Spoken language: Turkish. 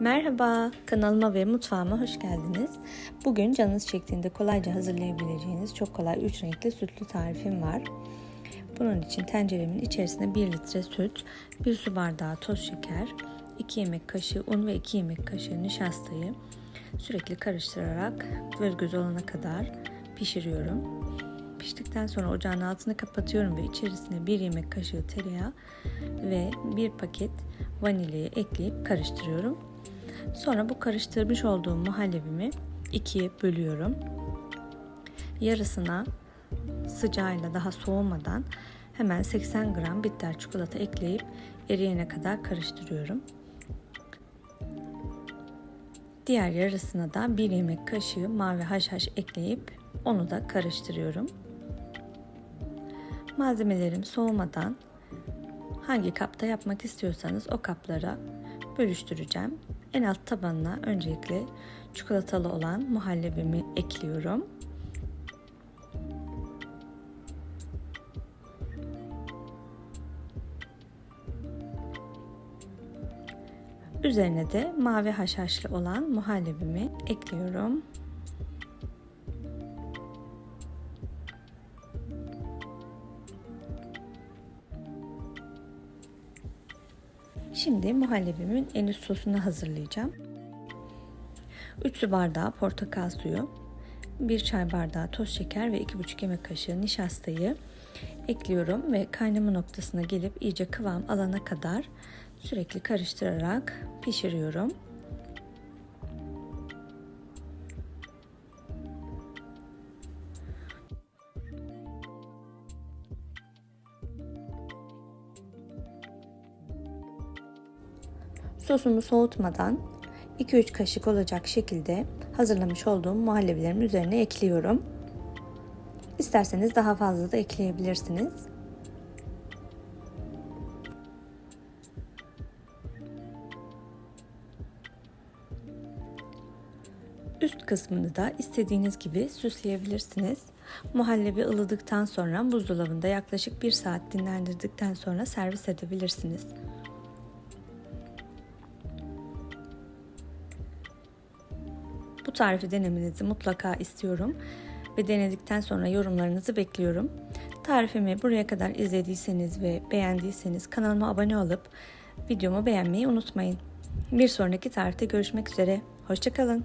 Merhaba, kanalıma ve mutfağıma hoş geldiniz. Bugün canınız çektiğinde kolayca hazırlayabileceğiniz çok kolay 3 renkli sütlü tarifim var. Bunun için tenceremin içerisine 1 litre süt, 1 su bardağı toz şeker, 2 yemek kaşığı un ve 2 yemek kaşığı nişastayı sürekli karıştırarak göz göz olana kadar pişiriyorum. Piştikten sonra ocağın altını kapatıyorum ve içerisine 1 yemek kaşığı tereyağı ve 1 paket vanilyayı ekleyip karıştırıyorum. Sonra bu karıştırmış olduğum muhallebimi ikiye bölüyorum. Yarısına sıcağıyla daha soğumadan hemen 80 gram bitter çikolata ekleyip eriyene kadar karıştırıyorum. Diğer yarısına da bir yemek kaşığı mavi haşhaş ekleyip onu da karıştırıyorum. Malzemelerim soğumadan hangi kapta yapmak istiyorsanız o kaplara bölüştüreceğim. En alt tabanına öncelikle çikolatalı olan muhallebimi ekliyorum. Üzerine de mavi haşhaşlı olan muhallebimi ekliyorum. Şimdi muhallebimin en üst sosunu hazırlayacağım. 3 su bardağı portakal suyu, 1 çay bardağı toz şeker ve 2,5 yemek kaşığı nişastayı ekliyorum ve kaynama noktasına gelip iyice kıvam alana kadar sürekli karıştırarak pişiriyorum. Sosumu soğutmadan 2-3 kaşık olacak şekilde hazırlamış olduğum muhallebilerin üzerine ekliyorum. İsterseniz daha fazla da ekleyebilirsiniz. Üst kısmını da istediğiniz gibi süsleyebilirsiniz. Muhallebi ılıdıktan sonra buzdolabında yaklaşık 1 saat dinlendirdikten sonra servis edebilirsiniz. Bu tarifi denemenizi mutlaka istiyorum ve denedikten sonra yorumlarınızı bekliyorum. Tarifimi buraya kadar izlediyseniz ve beğendiyseniz kanalıma abone olup videomu beğenmeyi unutmayın. Bir sonraki tarifte görüşmek üzere. Hoşçakalın.